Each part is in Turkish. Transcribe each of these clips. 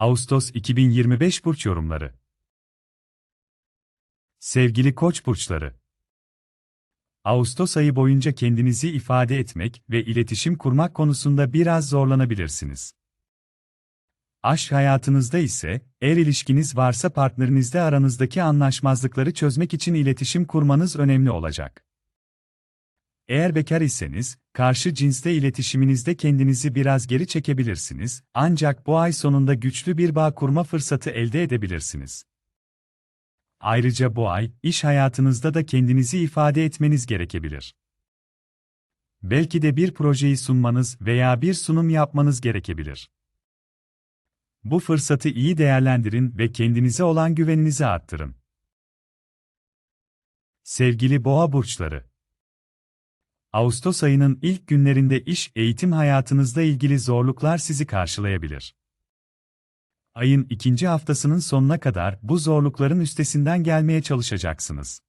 Ağustos 2025 burç yorumları. Sevgili Koç burçları. Ağustos ayı boyunca kendinizi ifade etmek ve iletişim kurmak konusunda biraz zorlanabilirsiniz. Aşk hayatınızda ise, eğer ilişkiniz varsa partnerinizle aranızdaki anlaşmazlıkları çözmek için iletişim kurmanız önemli olacak. Eğer bekar iseniz, karşı cinsle iletişiminizde kendinizi biraz geri çekebilirsiniz, ancak bu ay sonunda güçlü bir bağ kurma fırsatı elde edebilirsiniz. Ayrıca bu ay, iş hayatınızda da kendinizi ifade etmeniz gerekebilir. Belki de bir projeyi sunmanız veya bir sunum yapmanız gerekebilir. Bu fırsatı iyi değerlendirin ve kendinize olan güveninizi arttırın. Sevgili Boğa burçları, Ağustos ayının ilk günlerinde iş, eğitim hayatınızla ilgili zorluklar sizi karşılayabilir. Ayın ikinci haftasının sonuna kadar bu zorlukların üstesinden gelmeye çalışacaksınız.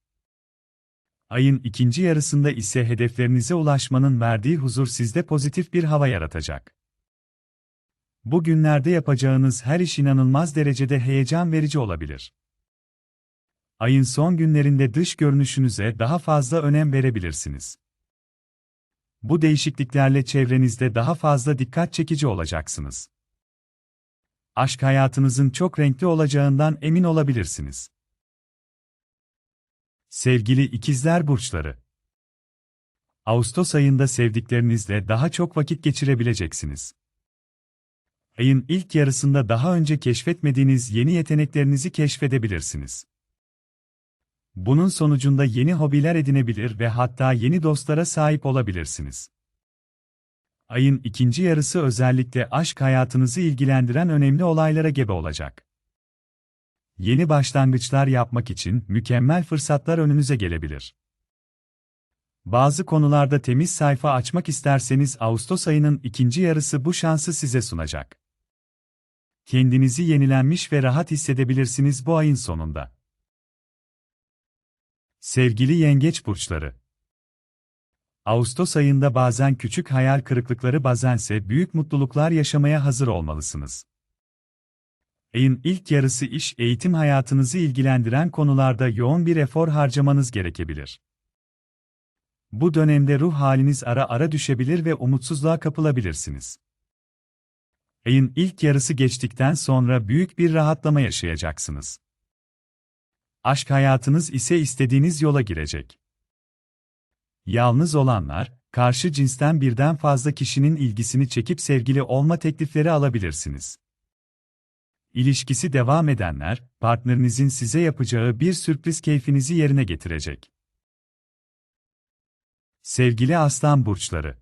Ayın ikinci yarısında ise hedeflerinize ulaşmanın verdiği huzur sizde pozitif bir hava yaratacak. Bu günlerde yapacağınız her iş inanılmaz derecede heyecan verici olabilir. Ayın son günlerinde dış görünüşünüze daha fazla önem verebilirsiniz. Bu değişikliklerle çevrenizde daha fazla dikkat çekici olacaksınız. Aşk hayatınızın çok renkli olacağından emin olabilirsiniz. Sevgili ikizler burçları. Ağustos ayında sevdiklerinizle daha çok vakit geçirebileceksiniz. Ayın ilk yarısında daha önce keşfetmediğiniz yeni yeteneklerinizi keşfedebilirsiniz. Bunun sonucunda yeni hobiler edinebilir ve hatta yeni dostlara sahip olabilirsiniz. Ayın ikinci yarısı özellikle aşk hayatınızı ilgilendiren önemli olaylara gebe olacak. Yeni başlangıçlar yapmak için mükemmel fırsatlar önünüze gelebilir. Bazı konularda temiz sayfa açmak isterseniz Ağustos ayının ikinci yarısı bu şansı size sunacak. Kendinizi yenilenmiş ve rahat hissedebilirsiniz bu ayın sonunda. Sevgili yengeç burçları. Ağustos ayında bazen küçük hayal kırıklıkları bazense büyük mutluluklar yaşamaya hazır olmalısınız. Ayın ilk yarısı iş eğitim hayatınızı ilgilendiren konularda yoğun bir efor harcamanız gerekebilir. Bu dönemde ruh haliniz ara ara düşebilir ve umutsuzluğa kapılabilirsiniz. Ayın ilk yarısı geçtikten sonra büyük bir rahatlama yaşayacaksınız. Aşk hayatınız ise istediğiniz yola girecek. Yalnız olanlar, karşı cinsten birden fazla kişinin ilgisini çekip sevgili olma teklifleri alabilirsiniz. İlişkisi devam edenler, partnerinizin size yapacağı bir sürpriz keyfinizi yerine getirecek. Sevgili Aslan burçları.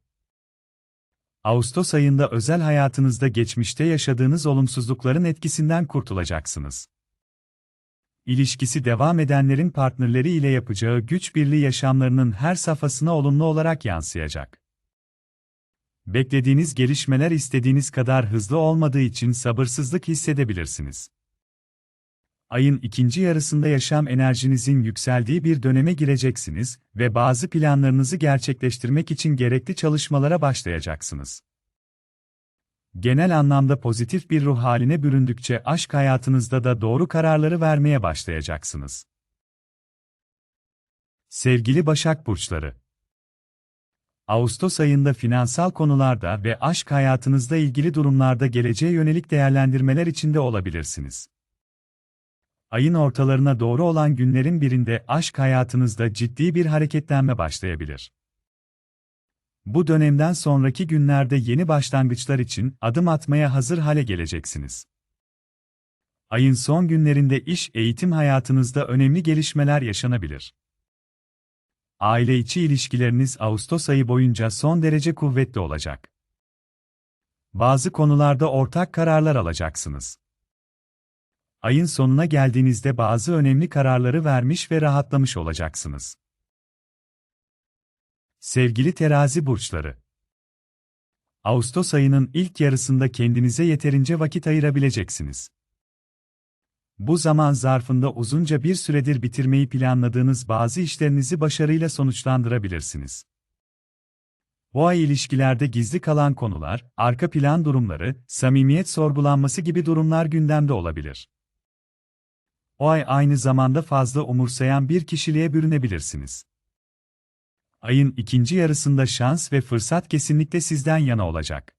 Ağustos ayında özel hayatınızda geçmişte yaşadığınız olumsuzlukların etkisinden kurtulacaksınız ilişkisi devam edenlerin partnerleri ile yapacağı güç birliği yaşamlarının her safhasına olumlu olarak yansıyacak. Beklediğiniz gelişmeler istediğiniz kadar hızlı olmadığı için sabırsızlık hissedebilirsiniz. Ayın ikinci yarısında yaşam enerjinizin yükseldiği bir döneme gireceksiniz ve bazı planlarınızı gerçekleştirmek için gerekli çalışmalara başlayacaksınız genel anlamda pozitif bir ruh haline büründükçe aşk hayatınızda da doğru kararları vermeye başlayacaksınız. Sevgili Başak Burçları Ağustos ayında finansal konularda ve aşk hayatınızda ilgili durumlarda geleceğe yönelik değerlendirmeler içinde olabilirsiniz. Ayın ortalarına doğru olan günlerin birinde aşk hayatınızda ciddi bir hareketlenme başlayabilir. Bu dönemden sonraki günlerde yeni başlangıçlar için adım atmaya hazır hale geleceksiniz. Ayın son günlerinde iş eğitim hayatınızda önemli gelişmeler yaşanabilir. Aile içi ilişkileriniz Ağustos ayı boyunca son derece kuvvetli olacak. Bazı konularda ortak kararlar alacaksınız. Ayın sonuna geldiğinizde bazı önemli kararları vermiş ve rahatlamış olacaksınız. Sevgili terazi burçları. Ağustos ayının ilk yarısında kendinize yeterince vakit ayırabileceksiniz. Bu zaman zarfında uzunca bir süredir bitirmeyi planladığınız bazı işlerinizi başarıyla sonuçlandırabilirsiniz. Bu ay ilişkilerde gizli kalan konular, arka plan durumları, samimiyet sorgulanması gibi durumlar gündemde olabilir. O ay aynı zamanda fazla umursayan bir kişiliğe bürünebilirsiniz. Ayın ikinci yarısında şans ve fırsat kesinlikle sizden yana olacak.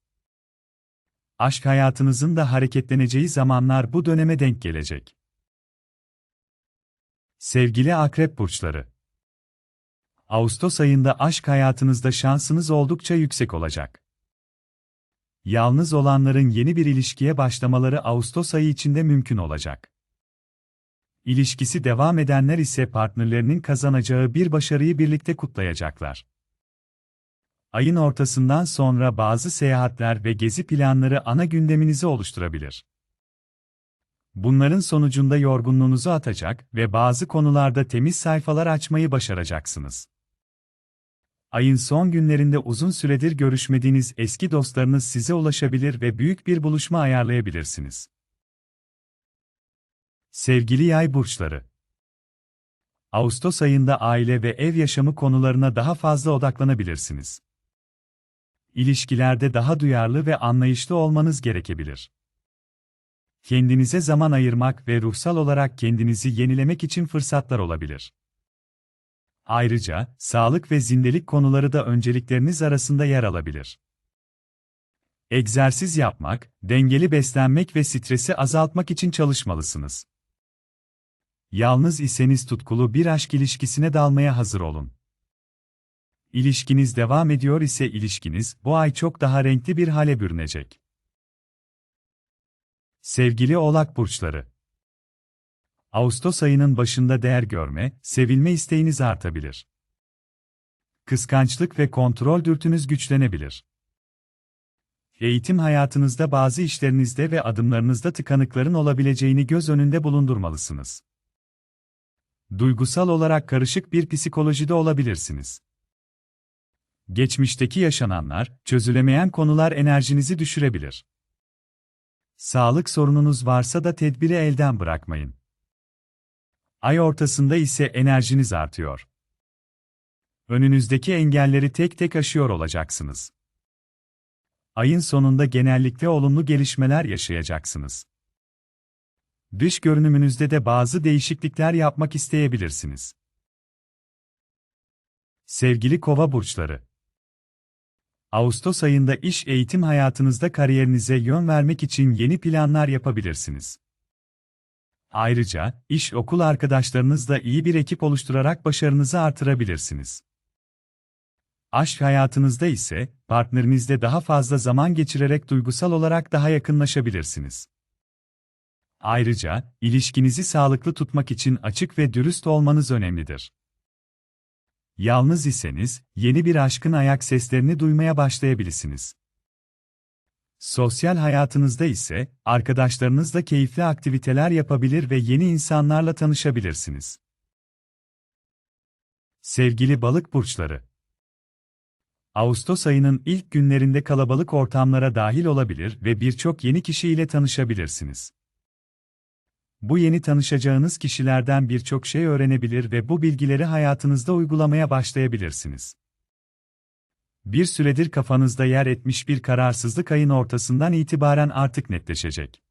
Aşk hayatınızın da hareketleneceği zamanlar bu döneme denk gelecek. Sevgili Akrep Burçları Ağustos ayında aşk hayatınızda şansınız oldukça yüksek olacak. Yalnız olanların yeni bir ilişkiye başlamaları Ağustos ayı içinde mümkün olacak. İlişkisi devam edenler ise partnerlerinin kazanacağı bir başarıyı birlikte kutlayacaklar. Ayın ortasından sonra bazı seyahatler ve gezi planları ana gündeminizi oluşturabilir. Bunların sonucunda yorgunluğunuzu atacak ve bazı konularda temiz sayfalar açmayı başaracaksınız. Ayın son günlerinde uzun süredir görüşmediğiniz eski dostlarınız size ulaşabilir ve büyük bir buluşma ayarlayabilirsiniz. Sevgili yay burçları. Ağustos ayında aile ve ev yaşamı konularına daha fazla odaklanabilirsiniz. İlişkilerde daha duyarlı ve anlayışlı olmanız gerekebilir. Kendinize zaman ayırmak ve ruhsal olarak kendinizi yenilemek için fırsatlar olabilir. Ayrıca, sağlık ve zindelik konuları da öncelikleriniz arasında yer alabilir. Egzersiz yapmak, dengeli beslenmek ve stresi azaltmak için çalışmalısınız. Yalnız iseniz tutkulu bir aşk ilişkisine dalmaya hazır olun. İlişkiniz devam ediyor ise ilişkiniz bu ay çok daha renkli bir hale bürünecek. Sevgili Oğlak burçları Ağustos ayının başında değer görme, sevilme isteğiniz artabilir. Kıskançlık ve kontrol dürtünüz güçlenebilir. Eğitim hayatınızda bazı işlerinizde ve adımlarınızda tıkanıkların olabileceğini göz önünde bulundurmalısınız. Duygusal olarak karışık bir psikolojide olabilirsiniz. Geçmişteki yaşananlar, çözülemeyen konular enerjinizi düşürebilir. Sağlık sorununuz varsa da tedbiri elden bırakmayın. Ay ortasında ise enerjiniz artıyor. Önünüzdeki engelleri tek tek aşıyor olacaksınız. Ayın sonunda genellikle olumlu gelişmeler yaşayacaksınız. Dış görünümünüzde de bazı değişiklikler yapmak isteyebilirsiniz. Sevgili Kova burçları. Ağustos ayında iş eğitim hayatınızda kariyerinize yön vermek için yeni planlar yapabilirsiniz. Ayrıca, iş okul arkadaşlarınızla iyi bir ekip oluşturarak başarınızı artırabilirsiniz. Aşk hayatınızda ise, partnerinizle daha fazla zaman geçirerek duygusal olarak daha yakınlaşabilirsiniz. Ayrıca, ilişkinizi sağlıklı tutmak için açık ve dürüst olmanız önemlidir. Yalnız iseniz, yeni bir aşkın ayak seslerini duymaya başlayabilirsiniz. Sosyal hayatınızda ise, arkadaşlarınızla keyifli aktiviteler yapabilir ve yeni insanlarla tanışabilirsiniz. Sevgili balık burçları, Ağustos ayının ilk günlerinde kalabalık ortamlara dahil olabilir ve birçok yeni kişiyle tanışabilirsiniz. Bu yeni tanışacağınız kişilerden birçok şey öğrenebilir ve bu bilgileri hayatınızda uygulamaya başlayabilirsiniz. Bir süredir kafanızda yer etmiş bir kararsızlık ayın ortasından itibaren artık netleşecek.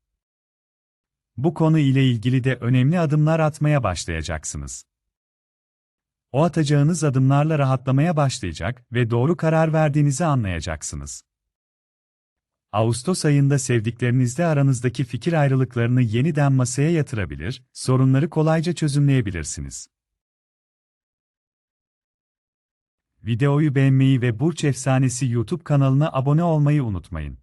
Bu konu ile ilgili de önemli adımlar atmaya başlayacaksınız. O atacağınız adımlarla rahatlamaya başlayacak ve doğru karar verdiğinizi anlayacaksınız. Ağustos ayında sevdiklerinizle aranızdaki fikir ayrılıklarını yeniden masaya yatırabilir, sorunları kolayca çözümleyebilirsiniz. Videoyu beğenmeyi ve Burç Efsanesi YouTube kanalına abone olmayı unutmayın.